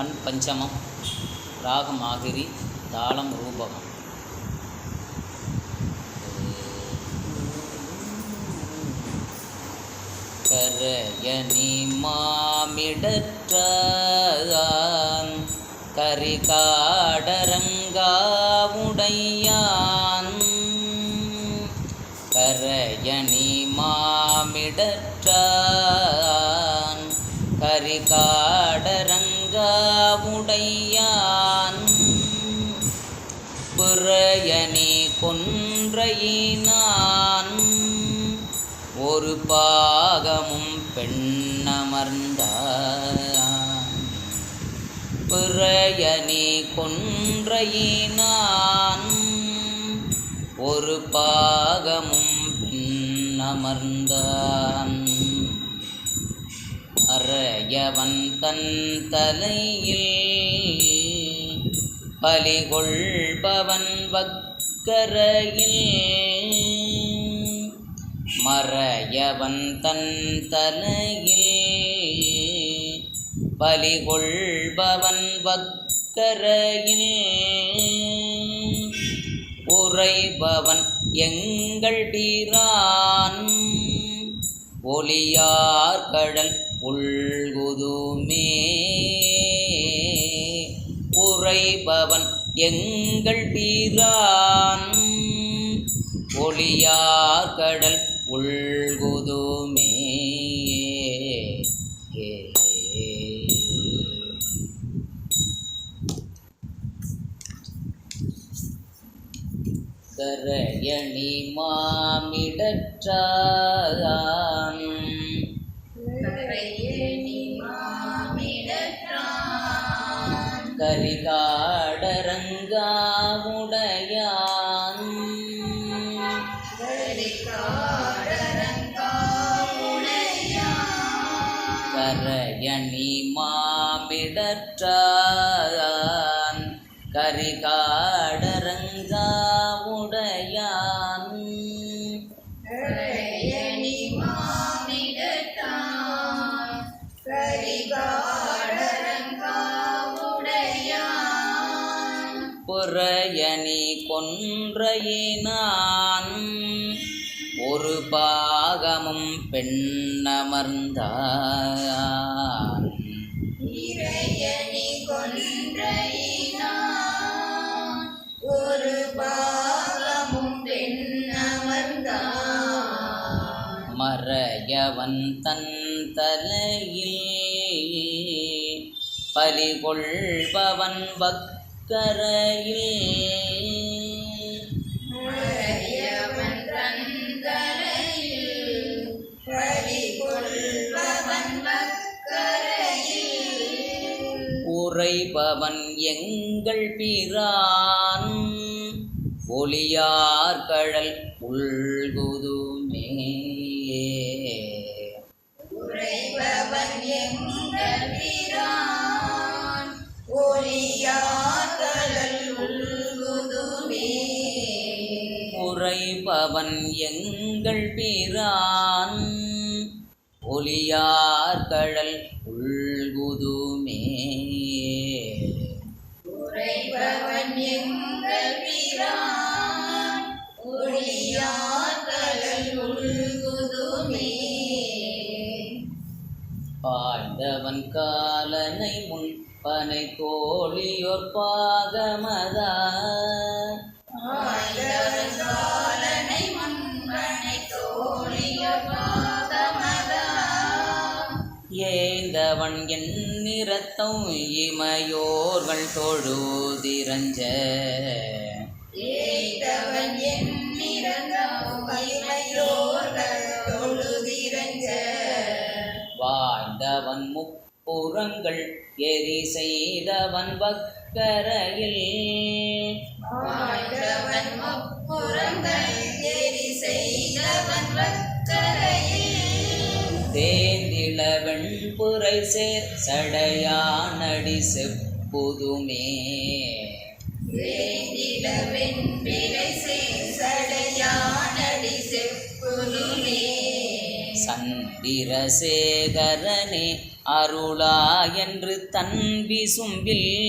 பண் பஞ்சமம் ராகம் ஆகிரி தாளம் ரூபகம். கரயணி மாமிடற்றான் கரிகாடரங்காவுடையான். கரயணி மாமிடற்றான் கரிகா கரிகாடரங்காவுடையான் பிறையணி கொன்றையினான். ஒரு பாகமும் பெண்ணமர்ந்தான். பிறையணி கொன்றையினான். ஒரு பாகமும் பெண்ணமர்ந்தான். அறையவன் தன் தலையில் பலி கொள்பவன் வக்கரையில் மறையவன் தன் தலையில் பலி கொள்பவன் வக்கரையில் உறைபவன் எங்கள் பீரான் ஒளியார் கடல் உள்குதுமே. உறைபவன் எங்கள் வீரான். ஒளியார் கடல் உள்குதுமே. கரையணி மாமிடற்றான். கரிகாடரங்காவுடையான் கரையணி புறையணி கொன்றையினான். ஒரு பாகமும் பெண்ணமர்ந்தான். ஒரு பாகமும் பெண்ணமர்ந்தான். மறையவன் தன் தலையில் பலிகொள்பவன் வக்கரையில் கரையில். உறைபவன் எங்கள் பிரான். ஒளியார் கழல் உள்குதுமே உறைபவன் எங்கள் பிரான். ஒளியார் கழல் உள்குதுமே. உறைபவன் எங்கள் பிரான். ஒளியாகலல் உள்குதுமே. பாய்ந்தவன் காலனை முன் பனை கோழியோர் பாகமதா ஏந்தவன் என் நிறத்தம் இமையோர்கள் தொழுதிரஞ்ச. வாய்ந்தவன் முப்புறங்கள் எரி செய்தவன் வக்கரையில். ஆய்ந்தவன் முப்புறங்கள் எரி செய்தவன் வக்கரையில். தேந்திள வெண்புரை சேர் சடையானடி செப்புதுமே. வேண்டிலவென் பிறை செப்புதுமே. சந்திரசேகரனே அருளா என்று தன் விசும்பில்.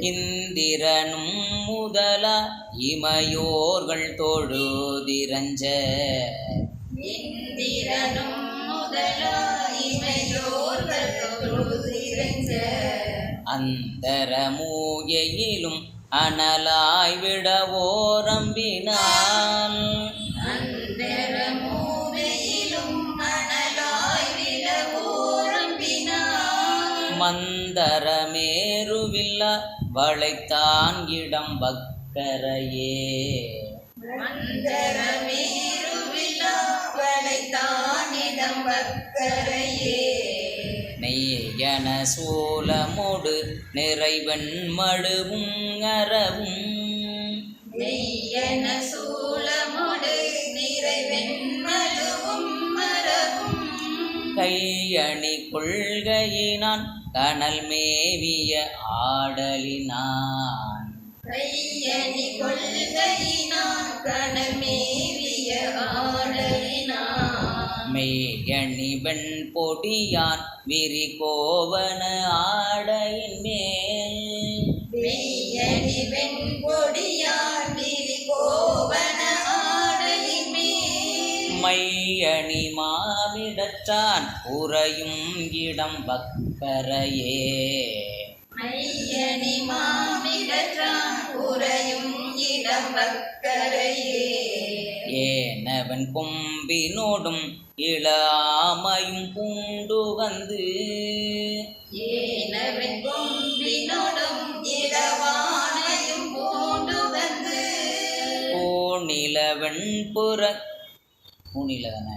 இந்திரனும் முதலா இமையோர்கள் தொழுதிரஞ்ச. அந்தரமூயையிலும் அனலாய் விடவோரம்பினான் அந்தரமூவையிலும் மந்தரமேருவில்ல வளைத்தான் இடம் பக்கரையே நெய்யன சூலமோடு நிறைவன் மழுவும் அறவும். நெய்யன சூலமுடு கையணி கொள்கையினான் கனல் மேவிய ஆடலினான். கையணி கொள்கையினான் கணமேவிய ஆடலினான். மெய்யணி வெண் பொடியான் விரி கோவன ஆடையின் மேல். மெய்யணி வெண்பொடியார் மேல் மையணி மாவிடற்றான் உறையும் இடம் பக்கரையே மையணி மாமிடற்றான் உறையும் இடம் வக்கரையே. ஏனவன் கொம்பினோடும் இளாமையும் பூண்டு வந்து ஏனவன் கொம்பினோடும் இளவானையும் பூண்டு வந்து பூநிலவன் புற பூநிலவன சூடி நல்ல.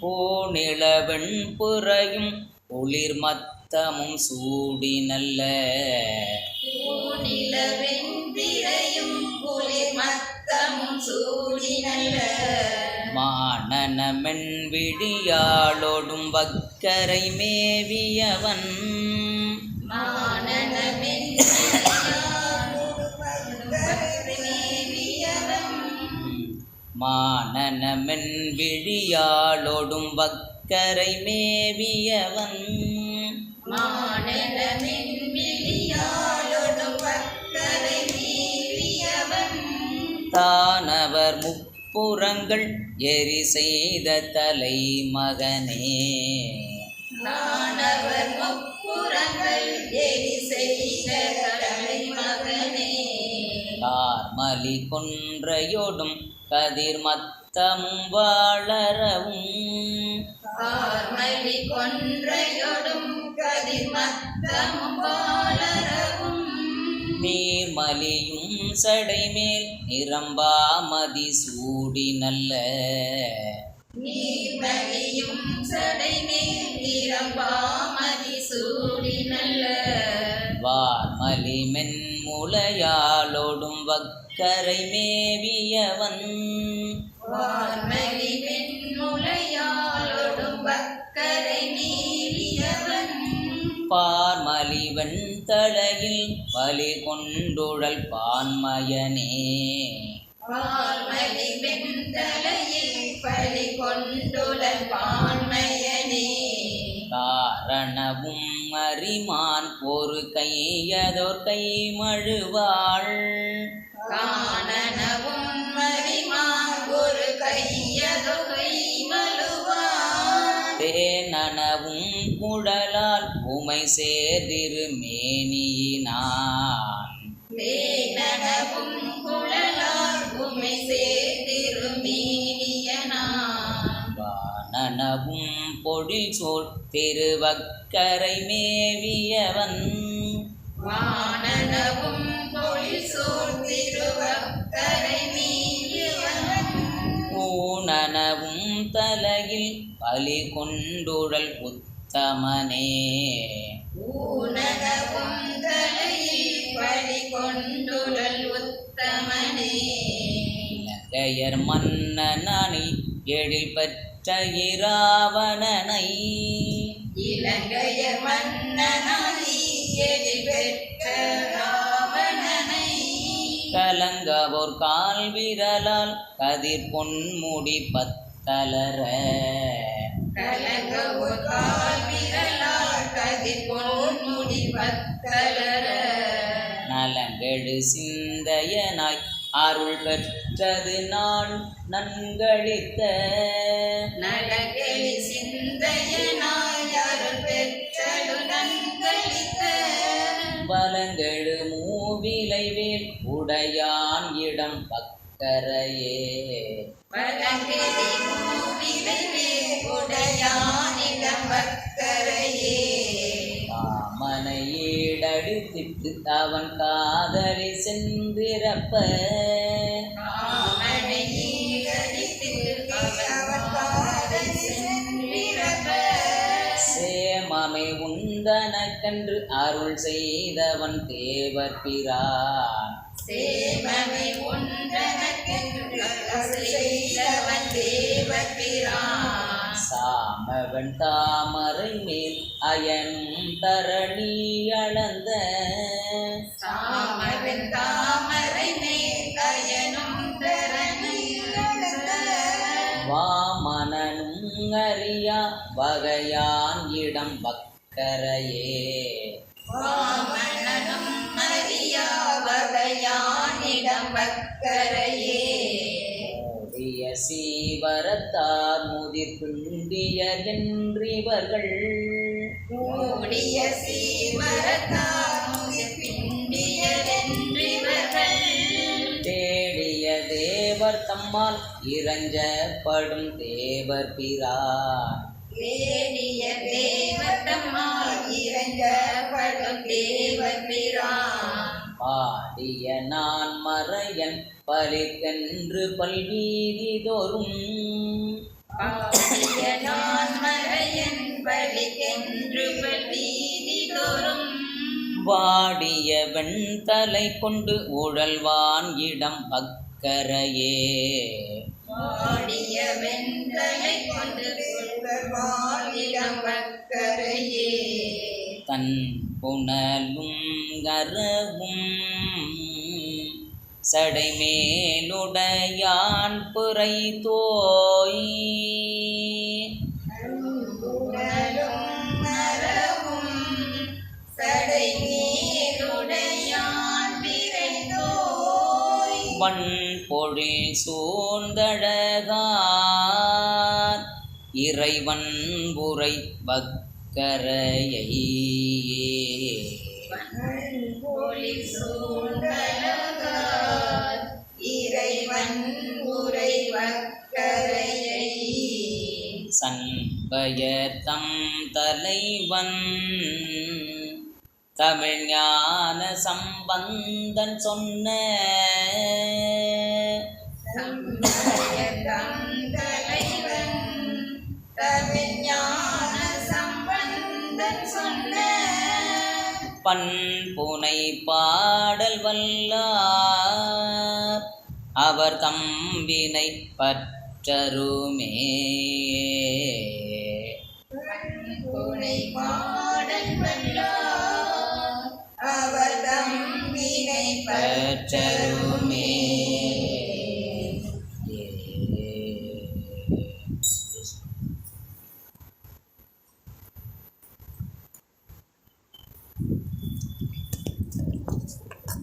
பூநிலவெண் பிறையும் குளிர் மத்தமும் சூடி நல்ல. மானனமென் விடியாளோடும் வக்கரை மேவியவன். மானனமென் விழியாளோடும் வக்கரை மேவியவன். மானனமென் விழியாலொடும் வக்கரை மேவியவன். தானவர் முப்புறங்கள் எரி செய்த தலை மகனே. நானவர் முப்புறங்கள் எரி செய்த தலைமகனே கார்மலி கொன்றையோடும் கதிர் மத்தமும் வாழறவும். கார்மலி கொன்றையொடும் கதிர் மத்தமும் வாழறவும். நீர்மலியும் சடைமேல் நிரம்பாமதி சூடி நல்ல. நீர்மலியும் சடைமேல் நிரம்பாமதி சூடி நல்ல. வார்மலி மென்முளையாளோடும் வக்கரை மேவியவன். பார்மலிவன் தலையில் பலி கொண்டுழல் பான்மயனே. பலி கொண்டுளன் பான்மையனே. காரணவும் அறிமான் ஒரு கையதோர் கை மழுவாள் காணனவும் மரிமான் ஒரு கையதொகை மழுவான் தேனனவும் குழலால் உமை சேர்திரு மேனியினான். குழலால் உமை சேர்த்திருமீனியனான் வானனவும் பொழில் சோல் திருவக்கரை மேவியவன். வானனவும் பொழில் சூழ் மீறியவன் ஊனனவும் தலையில் பலி கொண்டுழல் உத்தமனே. ஊனகவும் தலையில் பலி கொண்டுடல் உத்தமனே. இலங்கையர் மன்னனனை எழில் பெற்ற இராவணனை. இலங்கையர் மன்னனாய் எழில் பெற்ற கலங்கவோர் கால் விரலால் கதிர் பொன்முடி பத்தலர நலங்கெடு சிந்தையனாய் அருள் பெற்றது நான் நன்களித்த நலகெளி சிந்தையனாய் உடையான் இடம் பக்கரையே. காமனை ஈடடித்திட்டு அவன் காதலி சென்றிரப்ப சேமமை உந்தனக்கன்று அருள் செய்தவன் தேவர் பிரான். சேமமை ஒன்றனக்கென்று அருள் செய்தவன் தேவபிரான். சாமவன் தாமரை மேல் அயனும் தரணி அளந்த சாமவன் தாமரை மேற்கயனும் தரணியிழந்த வாமனனும் அறியா வகையான் இடம் பக்கரையே வாமனனும் அறியா வகையானிடம் பக்கரையே சீவரத்தார் முதிர் குண்டியர் என்றிவர்கள் மூடிய சீவரத்தாமுதிர் பிண்டியரென்றிவர்கள் தேடிய தேவர் தம்மால் இறஞ்சப்படும் தேவர் பிரான் தேடிய தேவத்தம்மாள் இறங்கப்படும் தேவபிரான் பாடிய நான் மறையன் பலிக்கென்று பல்வீதி தோறும் பாடிய நான் மறையன் பலிக்கென்று வீதி தோறும் வாடிய வெண்தலை கொண்டு உழல்வான் இடம் பக்கரையே. பாடிய வெண்தலை கொண்டு தன் புனலும் கரவும் சடைமேலுடையான் புரை தோய் வன் பொழில் சூழ்ந்தழகார் இறைவன் புரை பக்கரையை இறைவன் உரை வக்கரையை சண்பயத்தம் தலைவன் தமிழ் ஞான சம்பந்தன் சொன்ன பண்புனை பாடல் வல்லார். அவர் தம்பினை பற்றருமே. துணை பாடல் வல்லார். அவர் தம்பினை பற்றருமே.